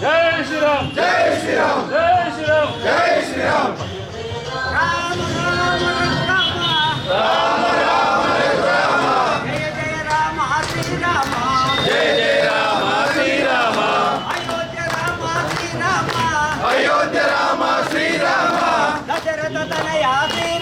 ಜೈ ಶ್ರೀರಾಮ್ ಜೈ ಶ್ರೀರಾಮ್ ಜೈ ಶ್ರೀರಾಮ್ ಜೈ ಶ್ರೀರಾಮ್ ಜಯ ಜಯ ರಾಮ ಶ್ರೀರಾಮ ಜಯ ಜಯ ರಾಮ ಶ್ರೀರಾಮ ಅಯೋಧ್ಯ ರಾಮ ಶ್ರೀರಾಮ ಅಯೋಧ್ಯ ರಾಮ ಶ್ರೀರಾಮ ದಶರಥ ತನಯ ಶ್ರೀರಾಮ ದಶರಥ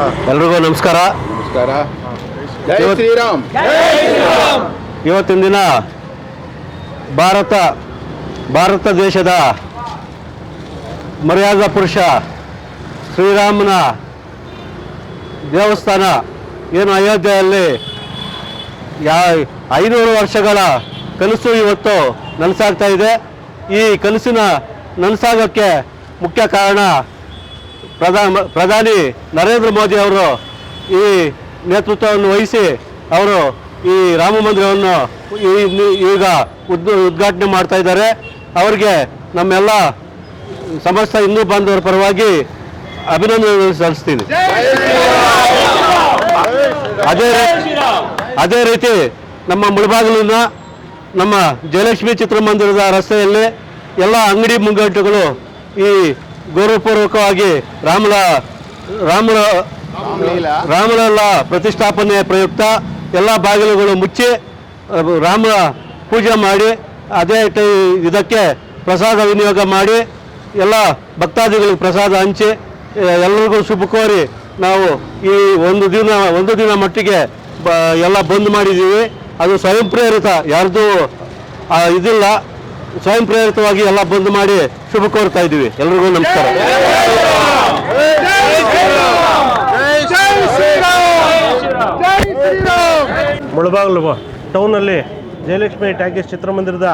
ಎಲ್ರಿಗೂ ನಮಸ್ಕಾರ. ನಮಸ್ಕಾರ. ಜೈ ಶ್ರೀರಾಮ್. ಇವತ್ತಿನ ದಿನ ಭಾರತ ಭಾರತ ದೇಶದ ಮರ್ಯಾದಾ ಪುರುಷ ಶ್ರೀರಾಮನ ದೇವಸ್ಥಾನ ಏನು ಅಯೋಧ್ಯೆಯಲ್ಲಿ ಯಾ ಐನೂರು ವರ್ಷಗಳ ಕನಸು ಇವತ್ತು ನನಸಾಗ್ತಾ ಇದೆ. ಈ ಕನಸಿನ ನನಸಾಗೋಕ್ಕೆ ಮುಖ್ಯ ಕಾರಣ ಪ್ರಧಾನ ಪ್ರಧಾನಿ ನರೇಂದ್ರ ಮೋದಿ ಅವರು ಈ ನೇತೃತ್ವವನ್ನು ವಹಿಸಿ ಅವರು ಈ ರಾಮ ಮಂದಿರವನ್ನು ಈಗ ಉದ್, ಉದ್ಘಾಟನೆ ಮಾಡ್ತಾ ಇದ್ದಾರೆ. ಅವರಿಗೆ ನಮ್ಮೆಲ್ಲ ಸಮಸ್ತ ಹಿಂದೂ ಬಾಂಧವರ ಪರವಾಗಿ ಅಭಿನಂದನೆ ಸಲ್ಲಿಸ್ತೀನಿ. ಅದೇ ಅದೇ ರೀತಿ ನಮ್ಮ ಮುಳಬಾಗಿಲಿನ ನಮ್ಮ ಜಯಲಕ್ಷ್ಮಿ ಚಿತ್ರಮಂದಿರದ ರಸ್ತೆಯಲ್ಲಿ ಎಲ್ಲ ಅಂಗಡಿ ಮುಂಗಟ್ಟುಗಳು ಈ ಗೌರವಪೂರ್ವಕವಾಗಿ ರಾಮಲ ರಾಮಲ ರಾಮಲಲ್ಲ ಪ್ರತಿಷ್ಠಾಪನೆಯ ಪ್ರಯುಕ್ತ ಎಲ್ಲ ಬಾಗಿಲುಗಳು ಮುಚ್ಚಿ ರಾಮ ಪೂಜೆ ಮಾಡಿ ಅದೇ ಟೈ ಇದಕ್ಕೆ ಪ್ರಸಾದ ವಿನಿಯೋಗ ಮಾಡಿ ಎಲ್ಲ ಭಕ್ತಾದಿಗಳಿಗೆ ಪ್ರಸಾದ ಹಂಚಿ ಎಲ್ಲರಿಗೂ ಶುಭ ಕೋರಿ ನಾವು ಈ ಒಂದು ದಿನ ಒಂದು ದಿನ ಮಟ್ಟಿಗೆ ಬ ಎಲ್ಲ ಬಂದ್ ಮಾಡಿದ್ದೀವಿ. ಅದು ಸ್ವಯಂ ಪ್ರೇರಿತ ಯಾರ್ದು ಇದಿಲ್ಲ. ಸ್ವಯಂ ಪ್ರೇರಿತವಾಗಿ ಎಲ್ಲ ಬಂದ್ ಮಾಡಿ ಶುಭ ಕೋರ್ತಾ ಇದ್ದೀವಿ. ಎಲ್ರಿಗೂ ನಮಸ್ಕಾರ. ಮುಳಬಾಗಲು ಟೌನಲ್ಲಿ ಜಯಲಕ್ಷ್ಮಿ ಟ್ಯಾಕೀಸ್ ಚಿತ್ರಮಂದಿರದ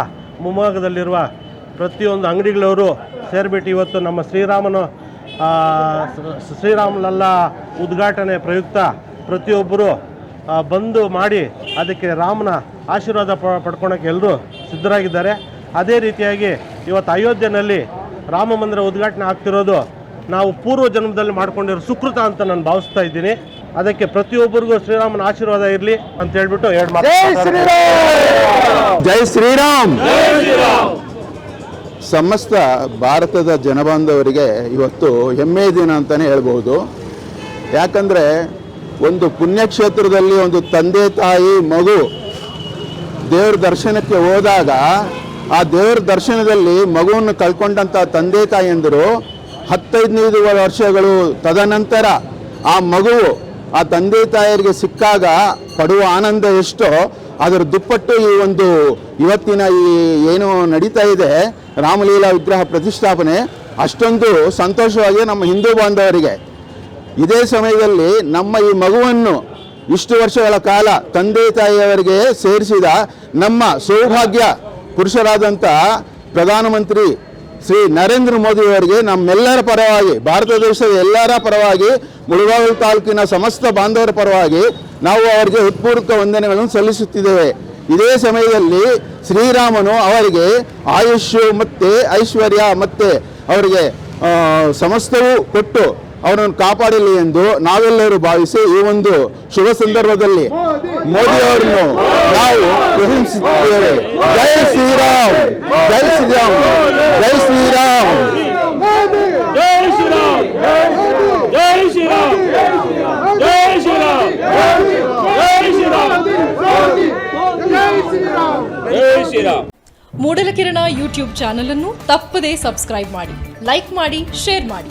ಮುಂಭಾಗದಲ್ಲಿರುವ ಪ್ರತಿಯೊಂದು ಅಂಗಡಿಗಳವರು ಸೇರಿಬಿಟ್ಟು ಇವತ್ತು ನಮ್ಮ ಶ್ರೀರಾಮನ ಶ್ರೀರಾಮಲಲ್ಲ ಉದ್ಘಾಟನೆ ಪ್ರಯುಕ್ತ ಪ್ರತಿಯೊಬ್ಬರು ಬಂದು ಮಾಡಿ ಅದಕ್ಕೆ ರಾಮನ ಆಶೀರ್ವಾದ ಪ ಪಡ್ಕೊಳಕ್ಕೆ ಎಲ್ಲರೂ ಸಿದ್ಧರಾಗಿದ್ದಾರೆ. ಅದೇ ರೀತಿಯಾಗಿ ಇವತ್ತು ಅಯೋಧ್ಯೆಯಲ್ಲಿ ರಾಮ ಮಂದಿರ ಉದ್ಘಾಟನೆ ಆಗ್ತಿರೋದು ನಾವು ಪೂರ್ವ ಜನ್ಮದಲ್ಲಿ ಮಾಡ್ಕೊಂಡಿರೋ ಸುಕೃತ ಅಂತ ನಾನು ಭಾವಿಸ್ತಾ ಇದ್ದೀನಿ. ಅದಕ್ಕೆ ಪ್ರತಿಯೊಬ್ಬರಿಗೂ ಶ್ರೀರಾಮನ ಆಶೀರ್ವಾದ ಇರಲಿ ಅಂತ ಹೇಳ್ಬಿಟ್ಟು ಎರಡು ಮಾತು ಜೈ ಶ್ರೀರಾಮ್! ಸಮಸ್ತ ಭಾರತದ ಜನಬಾಂಧವರಿಗೆ ಇವತ್ತು ಹೆಮ್ಮೆ ದಿನ ಅಂತಲೇ ಹೇಳ್ಬೋದು. ಯಾಕಂದರೆ ಒಂದು ಪುಣ್ಯಕ್ಷೇತ್ರದಲ್ಲಿ ಒಂದು ತಂದೆ ತಾಯಿ ಮಗು ದೇವ್ರ ದರ್ಶನಕ್ಕೆ ಹೋದಾಗ ಆ ದೇವರ ದರ್ಶನದಲ್ಲಿ ಮಗುವನ್ನು ಕಳ್ಕೊಂಡಂಥ ತಂದೆ ತಾಯಿಯಂದರು ಹತ್ತೈದನೈದು ವರ್ಷಗಳು ತದನಂತರ ಆ ಮಗುವು ಆ ತಂದೆ ತಾಯಿಯರಿಗೆ ಸಿಕ್ಕಾಗ ಪಡುವ ಆನಂದ ಎಷ್ಟೋ, ಅದರ ದುಪ್ಪಟ್ಟು ಈ ಒಂದು ಇವತ್ತಿನ ಈ ಏನು ನಡೀತಾ ಇದೆ, ರಾಮಲೀಲಾ ವಿಗ್ರಹ ಪ್ರತಿಷ್ಠಾಪನೆ, ಅಷ್ಟೊಂದು ಸಂತೋಷವಾಗಿ ನಮ್ಮ ಹಿಂದೂ ಬಾಂಧವರಿಗೆ. ಇದೇ ಸಮಯದಲ್ಲಿ ನಮ್ಮ ಈ ಮಗುವನ್ನು ಇಷ್ಟು ವರ್ಷಗಳ ಕಾಲ ತಂದೆ ತಾಯಿಯವರಿಗೆ ಸೇರಿಸಿದ ನಮ್ಮ ಸೌಭಾಗ್ಯ ಪುರುಷರಾದಂಥ ಪ್ರಧಾನಮಂತ್ರಿ ಶ್ರೀ ನರೇಂದ್ರ ಮೋದಿಯವರಿಗೆ ನಮ್ಮೆಲ್ಲರ ಪರವಾಗಿ, ಭಾರತ ದೇಶದ ಎಲ್ಲರ ಪರವಾಗಿ, ಮುಳುಗಾವಲು ತಾಲೂಕಿನ ಸಮಸ್ತ ಬಾಂಧವರ ಪರವಾಗಿ ನಾವು ಅವರಿಗೆ ಹೃತ್ಪೂರ್ವಕ ವಂದನೆಗಳನ್ನು ಸಲ್ಲಿಸುತ್ತಿದ್ದೇವೆ. ಇದೇ ಸಮಯದಲ್ಲಿ ಶ್ರೀರಾಮನು ಅವರಿಗೆ ಆಯುಷ್ಯ ಮತ್ತು ಐಶ್ವರ್ಯ ಮತ್ತು ಅವರಿಗೆ ಸಮಸ್ತವೂ ಕೊಟ್ಟು ಅವರನ್ನು ಕಾಪಾಡಲಿ ಎಂದು ನಾವೆಲ್ಲರೂ ಭಾವಿಸಿ ಈ ಒಂದು ಶುಭ ಸಂದರ್ಭದಲ್ಲಿ ಮೋದಿಯವರನ್ನು ನಾವು ಪ್ರಶಂಸಿಸುತ್ತೇವೆ. ಜೈ ಶ್ರೀರಾಮ್ ಜೈ ಶ್ರೀರಾಮ್ ಜೈ ಶ್ರೀರಾಮ್. ಮೂಡಲಕಿರಣ ಯೂಟ್ಯೂಬ್ ಚಾನೆಲ್ ಅನ್ನು ತಪ್ಪದೇ ಸಬ್ಸ್ಕ್ರೈಬ್ ಮಾಡಿ ಲೈಕ್ ಮಾಡಿ ಶೇರ್ ಮಾಡಿ.